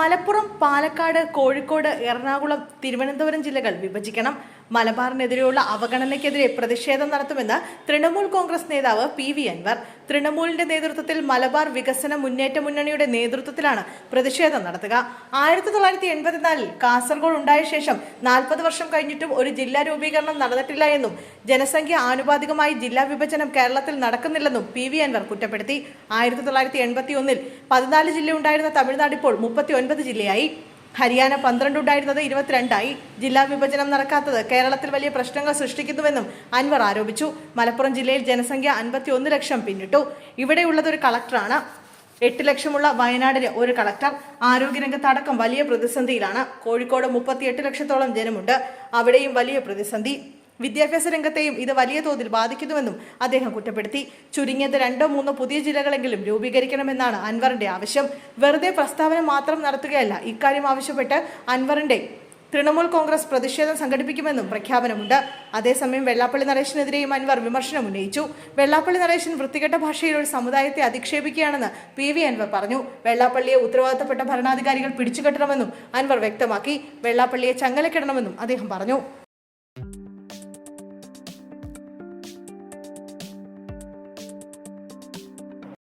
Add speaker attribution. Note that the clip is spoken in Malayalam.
Speaker 1: മലപ്പുറം പാലക്കാട് കോഴിക്കോട് എറണാകുളം തിരുവനന്തപുരം ജില്ലകൾ വിഭജിക്കണം. മലബാറിനെതിരെയുള്ള അവഗണനയ്ക്കെതിരെ പ്രതിഷേധം നടത്തുമെന്ന് തൃണമൂൽ കോൺഗ്രസ് നേതാവ് പി വി അൻവർ. തൃണമൂലിന്റെ നേതൃത്വത്തിൽ മലബാർ വികസന മുന്നേറ്റ മുന്നണിയുടെ നേതൃത്വത്തിലാണ് പ്രതിഷേധം നടത്തുക. ആയിരത്തി തൊള്ളായിരത്തി എൺപത്തിനാലിൽ കാസർഗോഡ് ഉണ്ടായ ശേഷം നാൽപ്പത് വർഷം കഴിഞ്ഞിട്ടും ഒരു ജില്ലാ രൂപീകരണം നടന്നിട്ടില്ല എന്നും ജനസംഖ്യ ആനുപാതികമായി ജില്ലാ വിഭജനം കേരളത്തിൽ നടക്കുന്നില്ലെന്നും പി വി അൻവർ കുറ്റപ്പെടുത്തി. ആയിരത്തി തൊള്ളായിരത്തി എൺപത്തി ഒന്നിൽ പതിനാല് ജില്ല ഉണ്ടായിരുന്ന തമിഴ്നാട് ഇപ്പോൾ മുപ്പത്തി ഒൻപത് ജില്ലയായി. ഹരിയാന പന്ത്രണ്ട് ഉണ്ടായിരുന്നത് ഇരുപത്തിരണ്ടായി. ജില്ലാ വിഭജനം നടക്കാത്തത് കേരളത്തിൽ വലിയ പ്രശ്നങ്ങൾ സൃഷ്ടിക്കുന്നുവെന്നും അൻവർ ആരോപിച്ചു. മലപ്പുറം ജില്ലയിൽ ജനസംഖ്യ അൻപത്തി ഒന്ന് ലക്ഷം പിന്നിട്ടു. ഇവിടെയുള്ളത് ഒരു കളക്ടറാണ്. എട്ട് ലക്ഷമുള്ള വയനാടിന് ഒരു കളക്ടർ. ആരോഗ്യരംഗത്ത് അടക്കം വലിയ പ്രതിസന്ധിയിലാണ്. കോഴിക്കോട് മുപ്പത്തിയെട്ട് ലക്ഷത്തോളം ജനമുണ്ട്. അവിടെയും വലിയ പ്രതിസന്ധി. വിദ്യാഭ്യാസ രംഗത്തെയും ഇത് വലിയ തോതിൽ ബാധിക്കുന്നുവെന്നും അദ്ദേഹം കുറ്റപ്പെടുത്തി. ചുരുങ്ങിയത് രണ്ടോ മൂന്നോ പുതിയ ജില്ലകളെങ്കിലും രൂപീകരിക്കണമെന്നാണ് അൻവറിന്റെ ആവശ്യം. വെറുതെ പ്രസ്താവന മാത്രം നടത്തുകയല്ല ഇക്കാര്യം ആവശ്യപ്പെട്ട് അൻവറിന്റെ തൃണമൂൽ കോൺഗ്രസ് പ്രതിഷേധം സംഘടിപ്പിക്കുമെന്നും പ്രഖ്യാപനമുണ്ട്. അതേസമയം വെള്ളാപ്പള്ളി നരേശനെതിരെയും അൻവർ വിമർശനം ഉന്നയിച്ചു. വെള്ളാപ്പള്ളി നരേശൻ വൃത്തികെട്ട ഭാഷയിൽ ഒരു സമുദായത്തെ അധിക്ഷേപിക്കുകയാണെന്ന് പി വി അൻവർ പറഞ്ഞു. വെള്ളാപ്പള്ളിയെ ഉത്തരവാദിത്തപ്പെട്ട ഭരണാധികാരികൾ പിടിച്ചുകെട്ടണമെന്നും അൻവർ വ്യക്തമാക്കി. വെള്ളാപ്പള്ളിയെ ചങ്ങലക്കിടണമെന്നും അദ്ദേഹം പറഞ്ഞു.